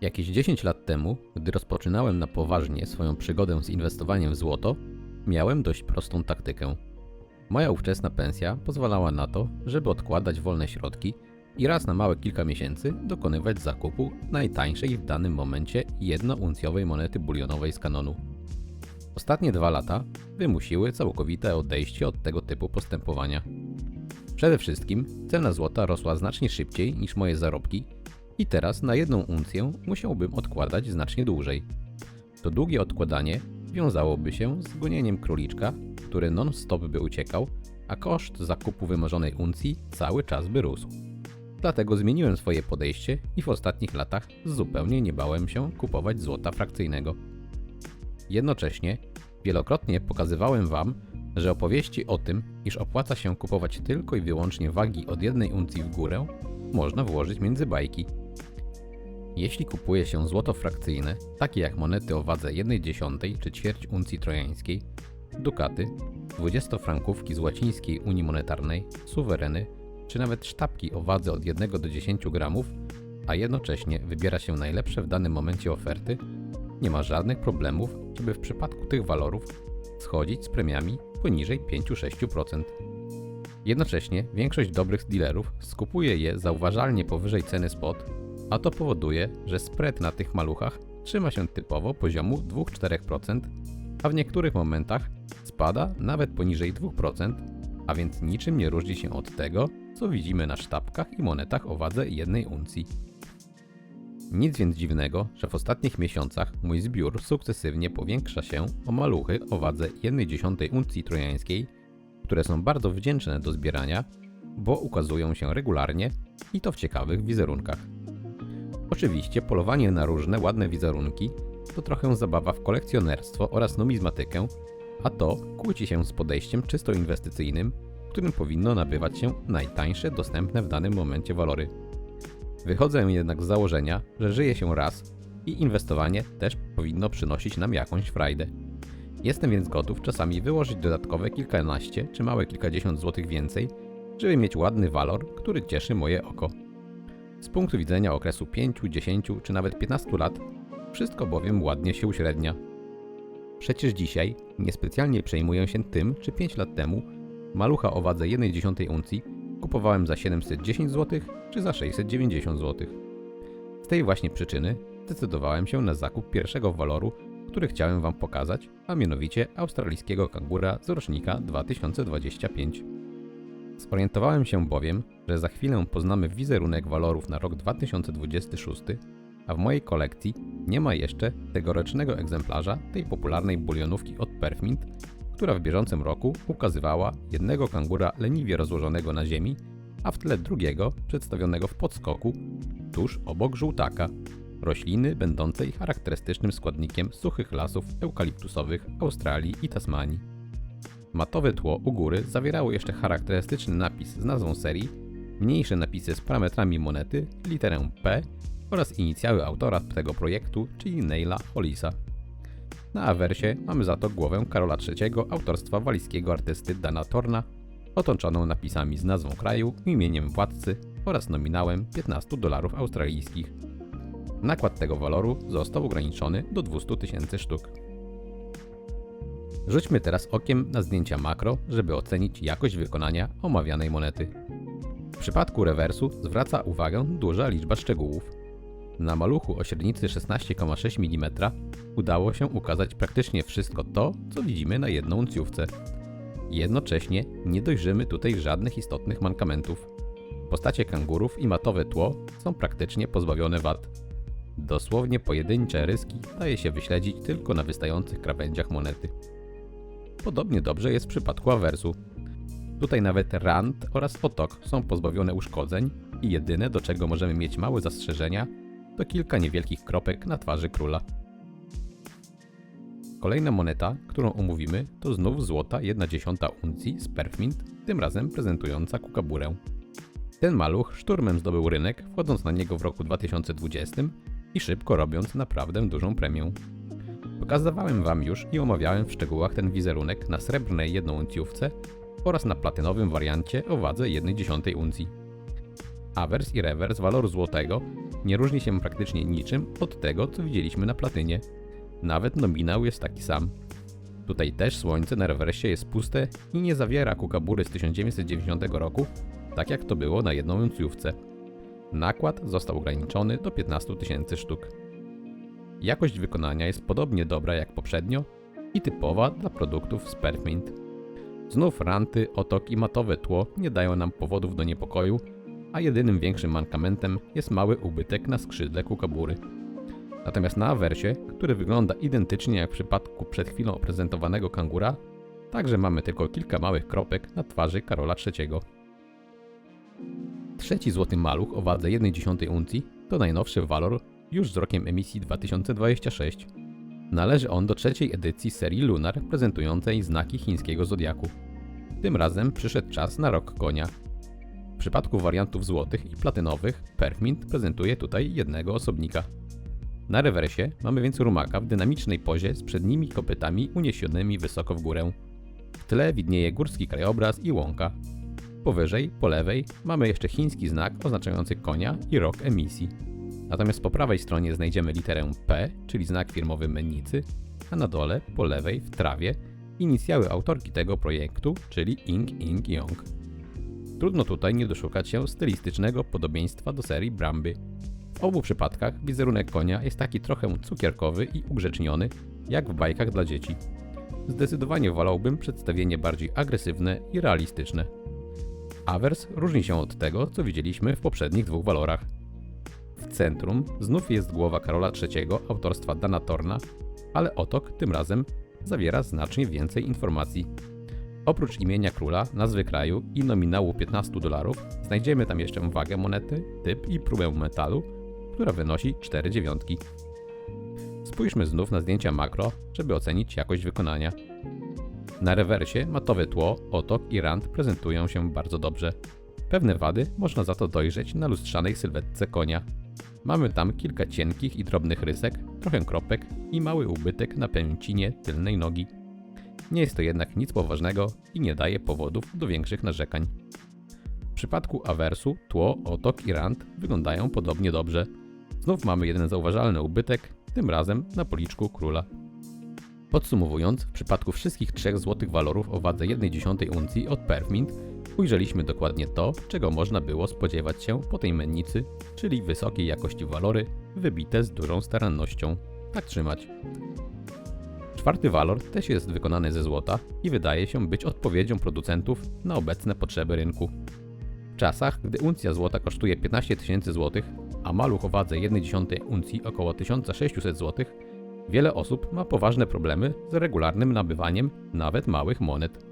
Jakieś 10 lat temu, gdy rozpoczynałem na poważnie swoją przygodę z inwestowaniem w złoto, miałem dość prostą taktykę. Moja ówczesna pensja pozwalała na to, żeby odkładać wolne środki i raz na małe kilka miesięcy dokonywać zakupu najtańszej w danym momencie jednouncjowej monety bulionowej z kanonu. Ostatnie dwa lata wymusiły całkowite odejście od tego typu postępowania. Przede wszystkim cena złota rosła znacznie szybciej niż moje zarobki i teraz na jedną uncję musiałbym odkładać znacznie dłużej. To długie odkładanie wiązałoby się z gonieniem króliczka, który non-stop by uciekał, a koszt zakupu wymarzonej uncji cały czas by rósł. Dlatego zmieniłem swoje podejście i w ostatnich latach zupełnie nie bałem się kupować złota frakcyjnego. Jednocześnie wielokrotnie pokazywałem Wam, że opowieści o tym, iż opłaca się kupować tylko i wyłącznie wagi od jednej uncji w górę, można włożyć między bajki. Jeśli kupuje się złoto frakcyjne, takie jak monety o wadze 1,1 czy ćwierć uncji trojańskiej, dukaty, 20-frankówki z łacińskiej Unii Monetarnej, suwereny, czy nawet sztabki o wadze od 1 do 10 gramów, a jednocześnie wybiera się najlepsze w danym momencie oferty, nie ma żadnych problemów, żeby w przypadku tych walorów schodzić z premiami poniżej 5-6%. Jednocześnie większość dobrych dealerów skupuje je zauważalnie powyżej ceny spot, a to powoduje, że spread na tych maluchach trzyma się typowo poziomu 2-4%, a w niektórych momentach spada nawet poniżej 2%, a więc niczym nie różni się od tego, co widzimy na sztabkach i monetach o wadze jednej uncji. Nic więc dziwnego, że w ostatnich miesiącach mój zbiór sukcesywnie powiększa się o maluchy o wadze 1,1 uncji trojańskiej, które są bardzo wdzięczne do zbierania, bo ukazują się regularnie i to w ciekawych wizerunkach. Oczywiście polowanie na różne ładne wizerunki to trochę zabawa w kolekcjonerstwo oraz numizmatykę, a to kłóci się z podejściem czysto inwestycyjnym, którym powinno nabywać się najtańsze dostępne w danym momencie walory. Wychodzę jednak z założenia, że żyje się raz i inwestowanie też powinno przynosić nam jakąś frajdę. Jestem więc gotów czasami wyłożyć dodatkowe kilkanaście czy małe kilkadziesiąt złotych więcej, żeby mieć ładny walor, który cieszy moje oko. Z punktu widzenia okresu 5, 10 czy nawet 15 lat, wszystko bowiem ładnie się uśrednia. Przecież dzisiaj niespecjalnie przejmuję się tym, czy 5 lat temu malucha o wadze 1,1 uncji kupowałem za 710 zł czy za 690 zł. Z tej właśnie przyczyny zdecydowałem się na zakup pierwszego waloru, który chciałem Wam pokazać, a mianowicie australijskiego kangura z rocznika 2025. Zorientowałem się bowiem, że za chwilę poznamy wizerunek walorów na rok 2026, a w mojej kolekcji nie ma jeszcze tegorocznego egzemplarza tej popularnej bulionówki od Perfmint, która w bieżącym roku ukazywała jednego kangura leniwie rozłożonego na ziemi, a w tle drugiego przedstawionego w podskoku, tuż obok żółtaka, rośliny będącej charakterystycznym składnikiem suchych lasów eukaliptusowych Australii i Tasmanii. Matowe tło u góry zawierało jeszcze charakterystyczny napis z nazwą serii, mniejsze napisy z parametrami monety, literę P oraz inicjały autora tego projektu, czyli Neila Hollisa. Na awersie mamy za to głowę Karola III autorstwa walijskiego artysty Dana Torna, otoczoną napisami z nazwą kraju, imieniem władcy oraz nominałem 15 dolarów australijskich. Nakład tego waloru został ograniczony do 200 tysięcy sztuk. Rzućmy teraz okiem na zdjęcia makro, żeby ocenić jakość wykonania omawianej monety. W przypadku rewersu zwraca uwagę duża liczba szczegółów. Na maluchu o średnicy 16,6 mm udało się ukazać praktycznie wszystko to, co widzimy na jedną uncjówce. Jednocześnie nie dojrzymy tutaj żadnych istotnych mankamentów. Postacie kangurów i matowe tło są praktycznie pozbawione wad. Dosłownie pojedyncze ryski daje się wyśledzić tylko na wystających krawędziach monety. Podobnie dobrze jest w przypadku awersu. Tutaj nawet rand oraz otok są pozbawione uszkodzeń i jedyne do czego możemy mieć małe zastrzeżenia to kilka niewielkich kropek na twarzy króla. Kolejna moneta, którą omówimy, to znów złota 1,1 uncji z Perfmint, tym razem prezentująca kukaburę. Ten maluch szturmem zdobył rynek, wchodząc na niego w roku 2020 i szybko robiąc naprawdę dużą premię. Pokazywałem Wam już i omawiałem w szczegółach ten wizerunek na srebrnej jednouncjówce oraz na platynowym wariancie o wadze 1,1 uncji. Awers i rewers waloru złotego nie różni się praktycznie niczym od tego, co widzieliśmy na platynie. Nawet nominał jest taki sam. Tutaj też słońce na rewersie jest puste i nie zawiera kukabury z 1990 roku, tak jak to było na jedną uncjówce. Nakład został ograniczony do 15 tysięcy sztuk. Jakość wykonania jest podobnie dobra jak poprzednio i typowa dla produktów z Perfmint. Znów ranty, otok i matowe tło nie dają nam powodów do niepokoju, a jedynym większym mankamentem jest mały ubytek na skrzydle kukabury. Natomiast na awersie, który wygląda identycznie jak w przypadku przed chwilą oprezentowanego kangura, także mamy tylko kilka małych kropek na twarzy Karola III. Trzeci złoty maluch o wadze 1,1 uncji to najnowszy walor już z rokiem emisji 2026. Należy on do trzeciej edycji serii Lunar prezentującej znaki chińskiego zodiaku. Tym razem przyszedł czas na rok konia. W przypadku wariantów złotych i platynowych Perfmint prezentuje tutaj jednego osobnika. Na rewersie mamy więc rumaka w dynamicznej pozie z przednimi kopytami uniesionymi wysoko w górę. W tle widnieje górski krajobraz i łąka. Powyżej, po lewej, mamy jeszcze chiński znak oznaczający konia i rok emisji. Natomiast po prawej stronie znajdziemy literę P, czyli znak firmowy mennicy, a na dole, po lewej, w trawie, inicjały autorki tego projektu, czyli Ing Ing Yong. Trudno tutaj nie doszukać się stylistycznego podobieństwa do serii Bramby. W obu przypadkach wizerunek konia jest taki trochę cukierkowy i ugrzeczniony, jak w bajkach dla dzieci. Zdecydowanie wolałbym przedstawienie bardziej agresywne i realistyczne. Awers różni się od tego, co widzieliśmy w poprzednich dwóch walorach. W centrum znów jest głowa Karola III autorstwa Dana Torna, ale otok tym razem zawiera znacznie więcej informacji. Oprócz imienia króla, nazwy kraju i nominału 15 dolarów, znajdziemy tam jeszcze wagę monety, typ i próbę metalu, która wynosi 4 dziewiątki. Spójrzmy znów na zdjęcia makro, żeby ocenić jakość wykonania. Na rewersie matowe tło, otok i rand prezentują się bardzo dobrze. Pewne wady można za to dojrzeć na lustrzanej sylwetce konia. Mamy tam kilka cienkich i drobnych rysek, trochę kropek i mały ubytek na pęcinie tylnej nogi. Nie jest to jednak nic poważnego i nie daje powodów do większych narzekań. W przypadku awersu tło, otok i rand wyglądają podobnie dobrze. Znów mamy jeden zauważalny ubytek, tym razem na policzku króla. Podsumowując, w przypadku wszystkich trzech złotych walorów o wadze 1,1 uncji od Perfmint ujrzeliśmy dokładnie to, czego można było spodziewać się po tej mennicy, czyli wysokiej jakości walory, wybite z dużą starannością. Tak trzymać. Czwarty walor też jest wykonany ze złota i wydaje się być odpowiedzią producentów na obecne potrzeby rynku. W czasach, gdy uncja złota kosztuje 15 tysięcy złotych, a maluch o wadze 1,1 uncji około 1600 złotych, wiele osób ma poważne problemy z regularnym nabywaniem nawet małych monet.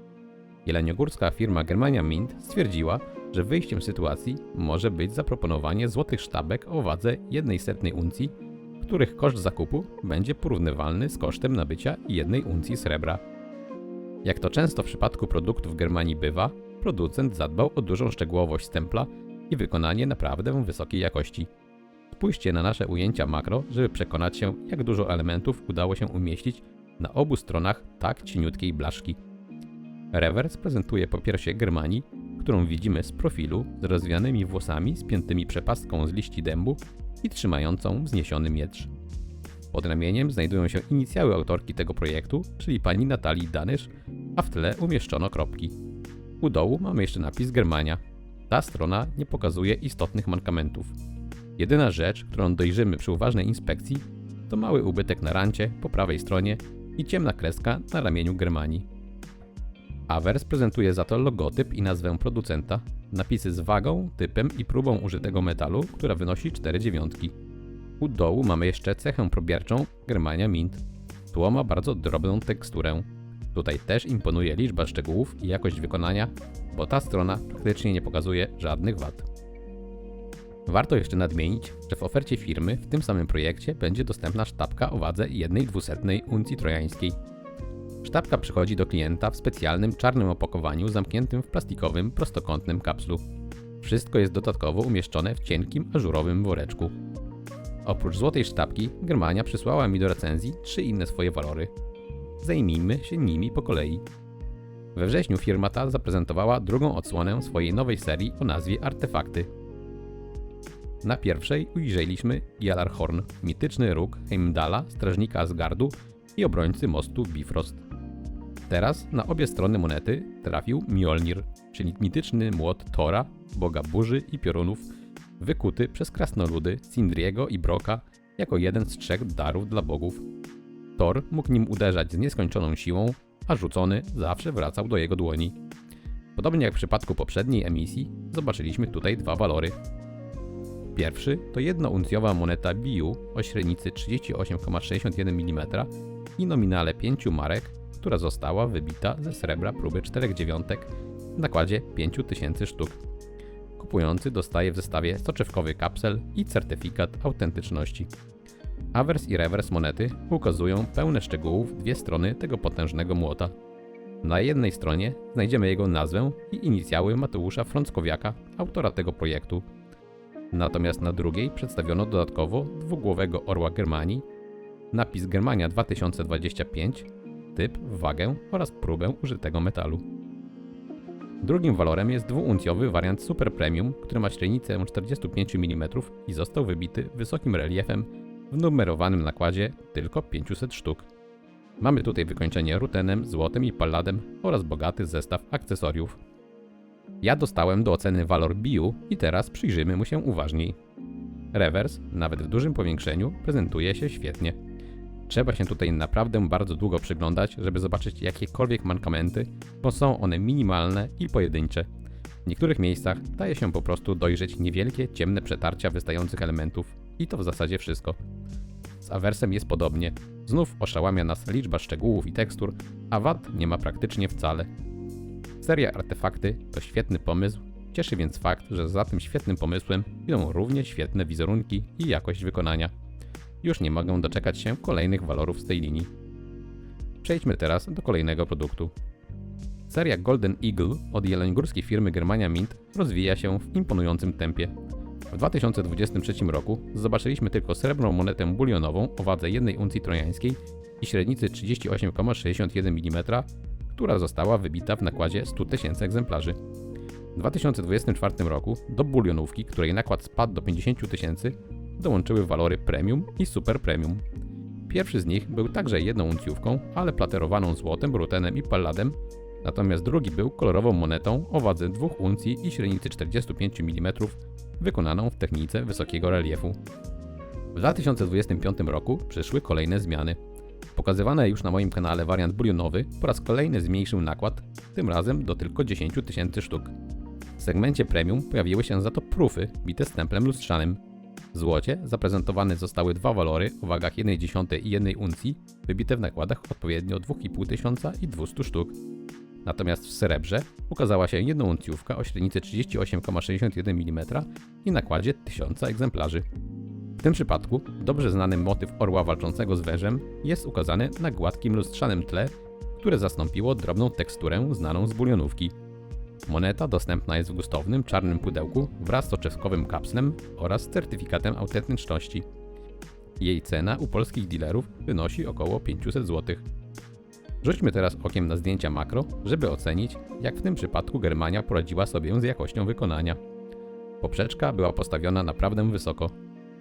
Jeleniogórska firma Germania Mint stwierdziła, że wyjściem sytuacji może być zaproponowanie złotych sztabek o wadze 1,1 uncji, których koszt zakupu będzie porównywalny z kosztem nabycia jednej uncji srebra. Jak to często w przypadku produktów Germanii bywa, producent zadbał o dużą szczegółowość stempla i wykonanie naprawdę wysokiej jakości. Spójrzcie na nasze ujęcia makro, żeby przekonać się, jak dużo elementów udało się umieścić na obu stronach tak cieniutkiej blaszki. Rewers prezentuje po piersie Germanii, którą widzimy z profilu, z rozwianymi włosami, spiętymi przepastką z liści dębu i trzymającą wzniesiony miecz. Pod ramieniem znajdują się inicjały autorki tego projektu, czyli pani Natalii Danysz, a w tle umieszczono kropki. U dołu mamy jeszcze napis Germania. Ta strona nie pokazuje istotnych mankamentów. Jedyna rzecz, którą dojrzymy przy uważnej inspekcji, to mały ubytek na rancie po prawej stronie i ciemna kreska na ramieniu Germanii. Avers prezentuje za to logotyp i nazwę producenta, napisy z wagą, typem i próbą użytego metalu, która wynosi 4 dziewiątki. U dołu mamy jeszcze cechę probierczą Germania Mint. Tło ma bardzo drobną teksturę. Tutaj też imponuje liczba szczegółów i jakość wykonania, bo ta strona praktycznie nie pokazuje żadnych wad. Warto jeszcze nadmienić, że w ofercie firmy w tym samym projekcie będzie dostępna sztabka o wadze 1,2 uncji trojańskiej. Sztabka przychodzi do klienta w specjalnym czarnym opakowaniu zamkniętym w plastikowym, prostokątnym kapslu. Wszystko jest dodatkowo umieszczone w cienkim, ażurowym woreczku. Oprócz złotej sztabki, Germania przysłała mi do recenzji trzy inne swoje walory. Zajmijmy się nimi po kolei. We wrześniu firma ta zaprezentowała drugą odsłonę swojej nowej serii o nazwie Artefakty. Na pierwszej ujrzeliśmy Gjallarhorn, mityczny róg Heimdala, strażnika Asgardu i obrońcy mostu Bifrost. Teraz na obie strony monety trafił Mjolnir, czyli mityczny młot Thora, boga burzy i piorunów, wykuty przez krasnoludy Sindriego i Broka jako jeden z trzech darów dla bogów. Thor mógł nim uderzać z nieskończoną siłą, a rzucony zawsze wracał do jego dłoni. Podobnie jak w przypadku poprzedniej emisji, zobaczyliśmy tutaj dwa walory. Pierwszy to jednouncjowa moneta BIU o średnicy 38,61 mm i nominale 5 marek, która została wybita ze srebra próby 4 dziewiątek w nakładzie 5000 sztuk. Kupujący dostaje w zestawie soczewkowy kapsel i certyfikat autentyczności. Awers i rewers monety ukazują pełne szczegółów dwie strony tego potężnego młota. Na jednej stronie znajdziemy jego nazwę i inicjały Mateusza Frąckowiaka, autora tego projektu. Natomiast na drugiej przedstawiono dodatkowo dwugłowego orła Germanii, napis Germania 2025, typ, wagę oraz próbę użytego metalu. Drugim walorem jest dwuuncjowy wariant Super Premium, który ma średnicę 45 mm i został wybity wysokim reliefem w numerowanym nakładzie tylko 500 sztuk. Mamy tutaj wykończenie rutenem, złotem i palladem oraz bogaty zestaw akcesoriów. Ja dostałem do oceny walor BIU i teraz przyjrzymy mu się uważniej. Rewers, nawet w dużym powiększeniu, prezentuje się świetnie. Trzeba się tutaj naprawdę bardzo długo przyglądać, żeby zobaczyć jakiekolwiek mankamenty, bo są one minimalne i pojedyncze. W niektórych miejscach daje się po prostu dojrzeć niewielkie, ciemne przetarcia wystających elementów i to w zasadzie wszystko. Z awersem jest podobnie. Znów oszałamia nas liczba szczegółów i tekstur, a wad nie ma praktycznie wcale. Seria artefakty to świetny pomysł, cieszy więc fakt, że za tym świetnym pomysłem idą równie świetne wizerunki i jakość wykonania. Już nie mogę doczekać się kolejnych walorów z tej linii. Przejdźmy teraz do kolejnego produktu. Seria Golden Eagle od jeleniogórskiej firmy Germania Mint rozwija się w imponującym tempie. W 2023 roku zobaczyliśmy tylko srebrną monetę bulionową o wadze 1 uncji trojańskiej i średnicy 38,61 mm, która została wybita w nakładzie 100 tysięcy egzemplarzy. W 2024 roku do bulionówki, której nakład spadł do 50 tysięcy, dołączyły walory premium i super premium. Pierwszy z nich był także jedną uncjówką, ale platerowaną złotem, rutenem i palladem, natomiast drugi był kolorową monetą o wadze 2 uncji i średnicy 45 mm, wykonaną w technice wysokiego reliefu. W 2025 roku przyszły kolejne zmiany. Pokazywany już na moim kanale wariant bulionowy po raz kolejny zmniejszył nakład, tym razem do tylko 10 tysięcy sztuk. W segmencie premium pojawiły się za to prufy bite stemplem lustrzanym. W złocie zaprezentowane zostały dwa walory o wagach 1,1 i 1 uncji, wybite w nakładach odpowiednio 2,5 tysiąca i 200 sztuk. Natomiast w srebrze ukazała się jednouncjówka o średnicy 38,61 mm i nakładzie 1000 egzemplarzy. W tym przypadku dobrze znany motyw orła walczącego z wężem jest ukazany na gładkim lustrzanym tle, które zastąpiło drobną teksturę znaną z bulionówki. Moneta dostępna jest w gustownym czarnym pudełku wraz z oczeskowym kapslem oraz certyfikatem autentyczności. Jej cena u polskich dealerów wynosi około 500 zł. Rzućmy teraz okiem na zdjęcia makro, żeby ocenić, jak w tym przypadku Germania poradziła sobie z jakością wykonania. Poprzeczka była postawiona naprawdę wysoko.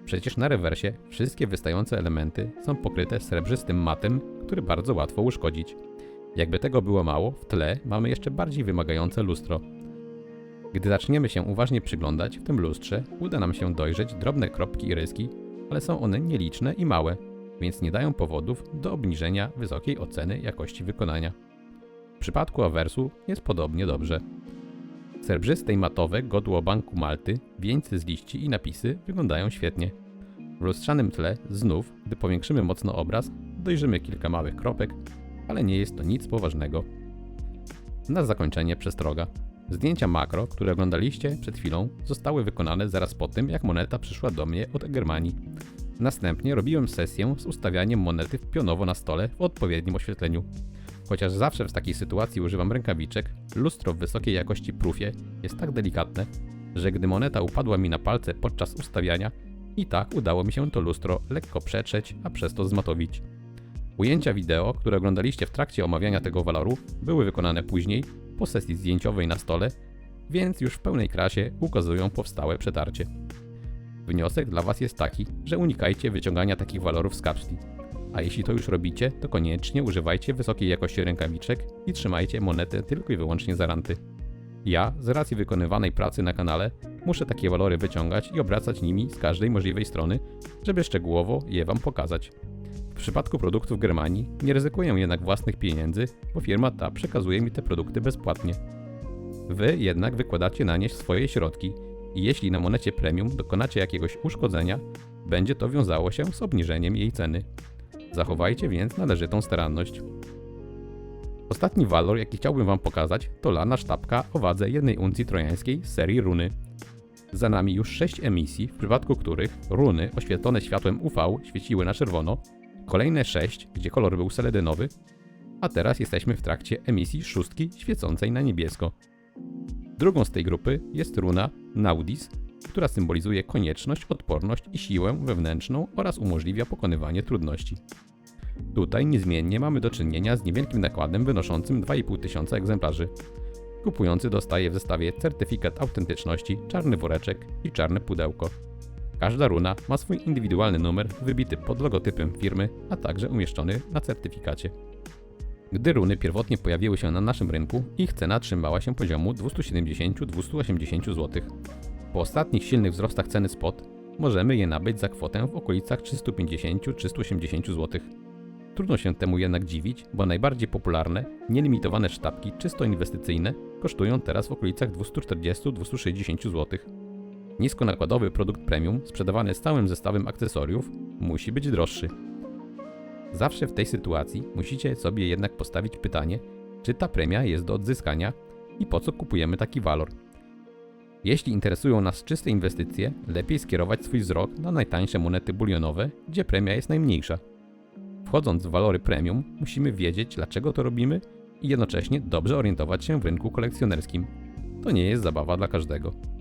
Przecież na rewersie wszystkie wystające elementy są pokryte srebrzystym matem, który bardzo łatwo uszkodzić. Jakby tego było mało, w tle mamy jeszcze bardziej wymagające lustro. Gdy zaczniemy się uważnie przyglądać w tym lustrze, uda nam się dojrzeć drobne kropki i ryski, ale są one nieliczne i małe, więc nie dają powodów do obniżenia wysokiej oceny jakości wykonania. W przypadku awersu jest podobnie dobrze. Srebrzyste i matowe godło Banku Malty, wieńce z liści i napisy wyglądają świetnie. W lustrzanym tle, znów, gdy powiększymy mocno obraz, dojrzymy kilka małych kropek, ale nie jest to nic poważnego. Na zakończenie przestroga. Zdjęcia makro, które oglądaliście przed chwilą, zostały wykonane zaraz po tym, jak moneta przyszła do mnie od Germanii. Następnie robiłem sesję z ustawianiem monety pionowo na stole w odpowiednim oświetleniu. Chociaż zawsze w takiej sytuacji używam rękawiczek, lustro w wysokiej jakości prufie jest tak delikatne, że gdy moneta upadła mi na palce podczas ustawiania, i tak udało mi się to lustro lekko przetrzeć, a przez to zmatowić. Ujęcia wideo, które oglądaliście w trakcie omawiania tego waloru, były wykonane później, po sesji zdjęciowej na stole, więc już w pełnej krasie ukazują powstałe przetarcie. Wniosek dla Was jest taki, że unikajcie wyciągania takich walorów z kapsli. A jeśli to już robicie, to koniecznie używajcie wysokiej jakości rękawiczek i trzymajcie monetę tylko i wyłącznie za ranty. Ja, z racji wykonywanej pracy na kanale, muszę takie walory wyciągać i obracać nimi z każdej możliwej strony, żeby szczegółowo je Wam pokazać. W przypadku produktów Germanii nie ryzykuję jednak własnych pieniędzy, bo firma ta przekazuje mi te produkty bezpłatnie. Wy jednak wykładacie na nie swoje środki i jeśli na monecie premium dokonacie jakiegoś uszkodzenia, będzie to wiązało się z obniżeniem jej ceny. Zachowajcie więc należytą staranność. Ostatni walor, jaki chciałbym Wam pokazać, to lana sztabka o wadze jednej uncji trojańskiej z serii runy. Za nami już 6 emisji, w przypadku których runy oświetlone światłem UV świeciły na czerwono, kolejne 6, gdzie kolor był seledynowy, a teraz jesteśmy w trakcie emisji szóstki świecącej na niebiesko. Drugą z tej grupy jest runa Naudis, która symbolizuje konieczność, odporność i siłę wewnętrzną oraz umożliwia pokonywanie trudności. Tutaj niezmiennie mamy do czynienia z niewielkim nakładem wynoszącym 2,5 tysiąca egzemplarzy. Kupujący dostaje w zestawie certyfikat autentyczności, czarny woreczek i czarne pudełko. Każda runa ma swój indywidualny numer wybity pod logotypem firmy, a także umieszczony na certyfikacie. Gdy runy pierwotnie pojawiły się na naszym rynku, ich cena trzymała się poziomu 270-280 zł. Po ostatnich silnych wzrostach ceny spot możemy je nabyć za kwotę w okolicach 350-380 zł. Trudno się temu jednak dziwić, bo najbardziej popularne, nielimitowane sztabki czysto inwestycyjne kosztują teraz w okolicach 240-260 zł. Niskonakładowy produkt premium sprzedawany z całym zestawem akcesoriów musi być droższy. Zawsze w tej sytuacji musicie sobie jednak postawić pytanie, czy ta premia jest do odzyskania i po co kupujemy taki walor. Jeśli interesują nas czyste inwestycje, lepiej skierować swój wzrok na najtańsze monety bulionowe, gdzie premia jest najmniejsza. Wchodząc w walory premium, musimy wiedzieć, dlaczego to robimy i jednocześnie dobrze orientować się w rynku kolekcjonerskim. To nie jest zabawa dla każdego.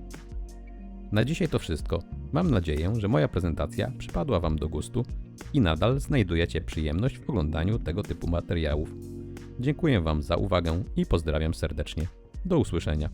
Na dzisiaj to wszystko. Mam nadzieję, że moja prezentacja przypadła Wam do gustu i nadal znajdujecie przyjemność w oglądaniu tego typu materiałów. Dziękuję Wam za uwagę i pozdrawiam serdecznie. Do usłyszenia.